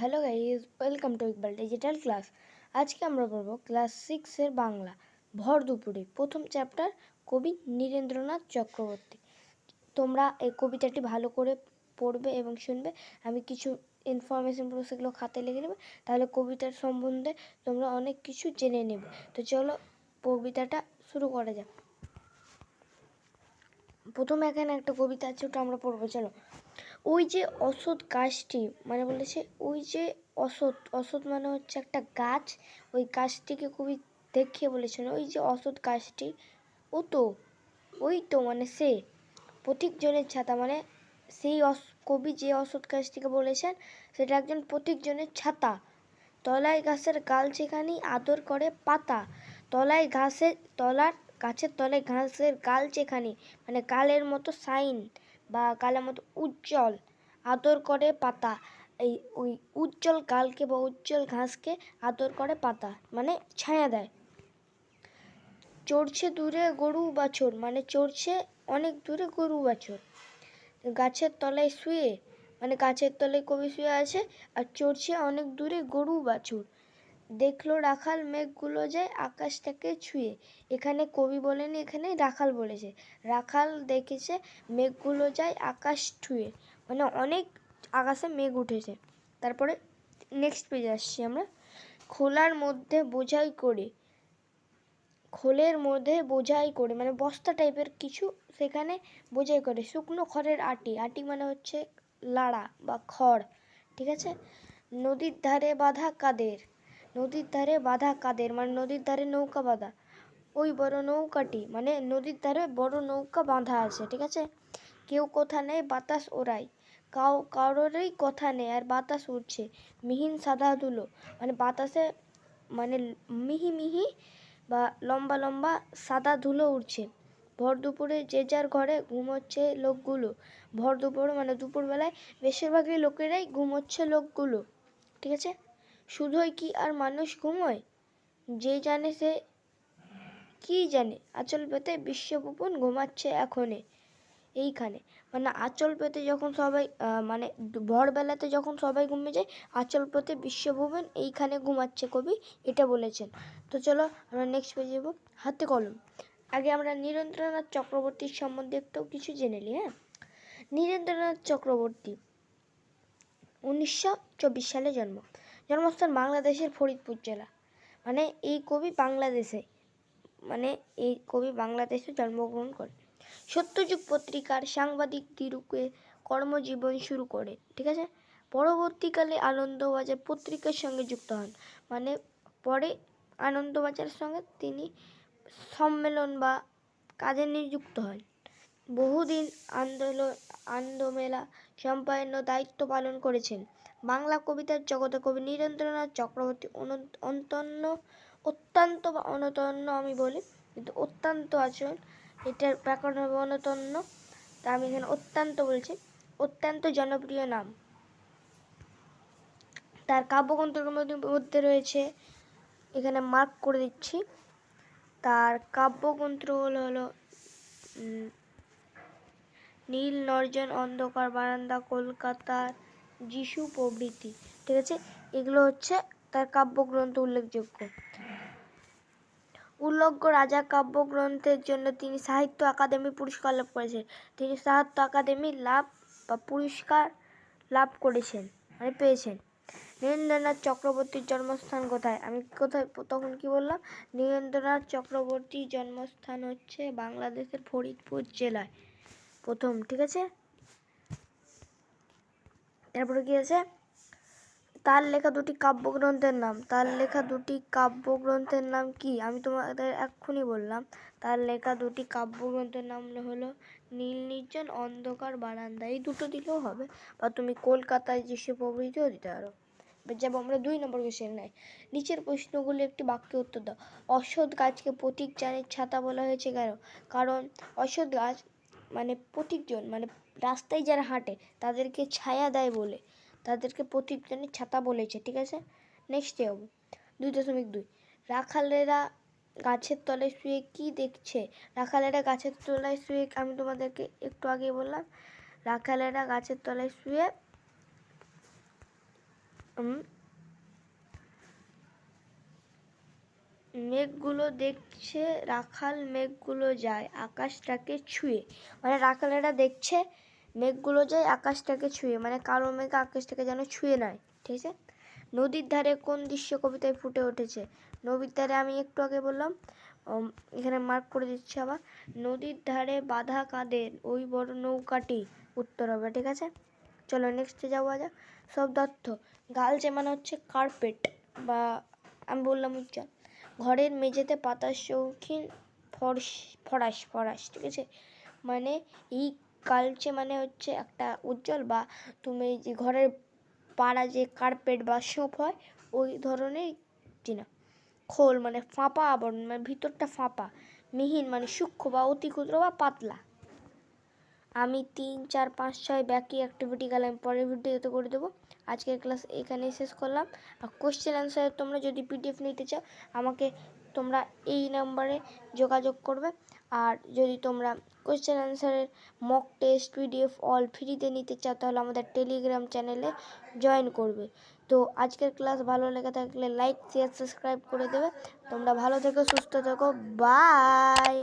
Hello guys welcome to Iqbal digital class. আজকে আমরা পড়ব ক্লাস সিক্সের বাংলা, ভর দুপুরে। প্রথম চ্যাপ্টার, কবি নীরেন্দ্রনাথ চক্রবর্তী। তোমরা এই কবিতাটি ভালো করে পড়বে এবং শুনবে। আমি কিছু ইনফরমেশন পুরো সেগুলো খাতে লিখে নেবে। তাহলে কবিতার সম্বন্ধে তোমরা অনেক কিছু জেনে নেবে। তো চলো কবিতাটা শুরু করা যাক। প্রথমে এখানে একটা কবিতা আছে, ওটা আমরা পড়ব। চলো। ওই যে অসৎ গাছটি মানে বলেছে ওই যে অসৎ অসৎ মানে হচ্ছে একটা গাছ, ওই গাছটিকে খুবই দেখিয়ে বলেছেন ওই যে অসৎ গাছটি, ও তো, ওই তো মানে সে প্রতীকজনের ছাতা মানে সেই অস, কবি যে অসৎ গাছটিকে বলেছেন, সেটা একজন প্রতীকজনের ছাতা। তলায় গাছের গাল যেখানেই আদর করে পাতা, তলায় ঘাসের তলার, গাছের তলায় ঘাসের গাল যেখানে মানে গালের মতো সাইন। বা গালের মতো উজ্জ্বল, আদর করে পাতা। এই ওই উজ্জ্বল গালকে বা উজ্জ্বল ঘাসকে আদর করে পাতা মানে ছায়া দেয়। চড়ছে দূরে গরু বাছর মানে চড়ছে অনেক দূরে গরু বাছর। গাছের তলায় শুয়ে মানে গাছের তলায় কবি শুয়ে আছে, আর চড়ছে অনেক দূরে গরু বাছুর। দেখল রাখাল মেঘগুলো যায় আকাশটাকে ছুঁয়ে। এখানে কবি বলেনি এখানে রাখাল বলেছে। রাখাল দেখেছে মেঘগুলো যায় আকাশ ছুঁয়ে। মানে অনেক আকাশে মেঘ উঠেছে। তারপরে নেক্সট পেজে আসছি আমরা। খোলার মধ্যে বোঝাই করে। খোলের মধ্যে বোঝাই করে মানে বস্তা টাইপের কিছু সেখানে বোঝাই করে। শুকনো খড়ের আটি। আটি মানে হচ্ছে লাড়া বা খড়, ঠিক আছে? নদীর ধারে বাঁধা কাদের? নদীর ধারে বাঁধা কাদের? মানে নদীর ধারে নৌকা বাঁধা। ওই বড় নৌকাটি মানে নদীর ধারে বড় নৌকা বাঁধা আছে, ঠিক আছে? কেউ কথা নেই, বাতাস ওড়ায়। কাউ, কারোরই কথা নেই, আর বাতাস উঠছে মিহিন সাদা ধুলো। মানে বাতাসে মানে মিহি মিহি বা লম্বা লম্বা সাদা ধুলো উঠছে ভর দুপুরে যে যার ঘরে ঘুমোচ্ছে লোকগুলো। ভর দুপুরে মানে দুপুরবেলায় বেশিরভাগই লোকেরাই ঘুমোচ্ছে লোকগুলো, ঠিক আছে? শুধুই কি আর মানুষ ঘুমোয়? যে জানে সে কি জানে? আচল পেতে বিশ্বভুবন ঘুমাচ্ছে এখনে এইখানে। মানে আচল পেতে যখন সবাই মানে ভোরবেলাতে যখন সবাই ঘুমিয়ে যায়, আচল পেতে বিশ্বভুবন এইখানে ঘুমাচ্ছে কবি, এটা বলেছেন। তো চলো আমরা নেক্সট পেজে যাব। হাতে কলম। আগে আমরা নীরেন্দ্রনাথ চক্রবর্তীর সম্বন্ধে একটু কিছু জেনে নিই হ্যাঁ? নীরেন্দ্রনাথ চক্রবর্তী উনিশশো চব্বিশ সালে জন্ম। জন্মস্থান বাংলাদেশের ফরিদপুর জেলা। মানে এই কবি বাংলাদেশে মানে এই কবি বাংলাদেশে জন্মগ্রহণ করেন সত্যযুগ পত্রিকার সাংবাদিক দিরুকে কর্মজীবন শুরু করে, ঠিক আছে? পরবর্তীকালে আনন্দবাজার পত্রিকার সঙ্গে যুক্ত হন। মানে পরে আনন্দবাজারের সঙ্গে তিনি সম্মেলন বা কাজে নিযুক্ত হন। বহুদিন আন্দোলন, আন্দোমেলা সম্পাদন দায়িত্ব পালন করেছেন। বাংলা কবিতার জগতে কবি নীরেন্দ্রনাথ চক্রবর্তী অন্তন্য, অত্যন্ত বা অনতন্য আমি বলি, কিন্তু অত্যন্ত আচরণ এটার ব্যাকরণ হবে অনতন্য। তা আমি এখানে অত্যন্ত বলছি। অত্যন্ত জনপ্রিয় নাম। তার কাব্যগ্রন্থের মধ্যে রয়েছে, এখানে মার্ক করে দিচ্ছি। তার কাব্যগ্রন্থগুলো হলো নীল নর্জন অন্ধকার বারান্দা কলকাতার যিশু প্রভৃতি, ঠিক আছে? এগুলো হচ্ছে তার কাব্যগ্রন্থ উল্লেখযোগ্য। উল্লেখ্য রাজা কাব্যগ্রন্থের জন্য তিনি সাহিত্য আকাদেমি পুরস্কার লাভ করেছেন। তিনি সাহিত্য আকাদেমি লাভ বা পুরস্কার লাভ করেছেন মানে পেয়েছেন। নীরেন্দ্রনাথ চক্রবর্তীর জন্মস্থান কোথায়? আমি কোথায়, তখন কি বললাম? নীরেন্দ্রনাথ চক্রবর্তীর জন্মস্থান হচ্ছে বাংলাদেশের ফরিদপুর জেলায়। প্রথম, ঠিক আছে? তারপরে কি আছে? তার লেখা দুটি কাব্যগ্রন্থের নাম। তার লেখা দুটি কাব্যগ্রন্থের নাম কি? আমি তোমাদের এক্ষুনি বললাম। তার লেখা দুটি কাব্যগ্রন্থের নাম হলো নীল নির্জন, অন্ধকার, বারান্দা। এই দুটো দিলেও হবে। বা তুমি কলকাতায় যেসব প্রভৃতিও দিতে পারো। যাব আমরা দুই নম্বর কোশ্চেন নাই নিচের প্রশ্নগুলি একটি বাক্যে উত্তর দাও। অসৎ গাছকে প্রতীক জানের ছাতা বলা হয়েছে কেন? কারণ অসৎ গাছ মানে প্রতীকজন মানে রাস্তায় যারা হাঁটে, তাদেরকে ছায়া দেয় বলে, তাদেরকে প্রতীকজনের ছাতা বলেছে, ঠিক আছে? নেক্সট হব। দুই দশমিক দুই। রাখালেরা গাছের তলায় শুয়ে কি দেখছে? রাখালেরা গাছের তলায় শুয়ে, আমি তোমাদেরকে একটু আগে বললাম, রাখালেরা গাছের তলায় শুয়ে মেঘগুলো দেখছে, রাখাল মেঘগুলো যায়, আকাশটাকে ছুঁয়ে। মানে রাখালেরা দেখছে, মেঘগুলো যায়, আকাশটাকে ছুঁয়ে। মানে কালো মেঘ আকাশটাকে যেন ছুঁয়ে নেয়, ঠিক আছে? নদীর ধারে কোন দৃশ্য কবিতায় ফুটে উঠেছে? নদীর ধারে আমি একটু আগে বললাম এখানে মার্ক করে দিচ্ছি আবার। নদীর ধারে বাধা কাদের? ওই বড় নৌকাটি উত্তর হবে, ঠিক আছে? চলো নেক্সটে যাওয়া যাক। সব তথ্য। গালচে মানে হচ্ছে কার্পেট বা, আমি বললাম উজ্জ্বল। ঘরের মেঝেতে পাতার শৌখিন ফরস, ফরাস ফরাস, ঠিক আছে? মানে এই কালচে মানে হচ্ছে একটা উজ্জ্বল বা তুমি যে ঘরের পাড়া যে কার্পেট বা সোপ হয়, ওই ধরনের জিনা খোল মানে ফাঁপা আবরণ মানে ভিতরটা ফাঁপা, মিহিন মানে সূক্ষ্ম বা অতি ক্ষুদ্র বা পাতলা। আমি তিন, চার, পাঁচ, ছয় বাকি অ্যাক্টিভিটি গেলে আমি পরের ভিডিওতে করে দেবো। আজকের ক্লাস এখানেই শেষ করলাম। আর কোশ্চেন অ্যান্সার তোমরা যদি পিডিএফ নিতে চাও, আমাকে তোমরা এই নাম্বারে যোগাযোগ করবে। আর যদি তোমরা কোশ্চেন অ্যান্সারের মক টেস্ট পিডিএফ অল ফ্রিতে নিতে চাও, তাহলে আমাদের টেলিগ্রাম চ্যানেলে জয়েন করবে। তো আজকের ক্লাস ভালো লেগে থাকলে লাইক শেয়ার সাবস্ক্রাইব করে দেবে। তোমরা ভালো থেকো, সুস্থ থেকো। বাই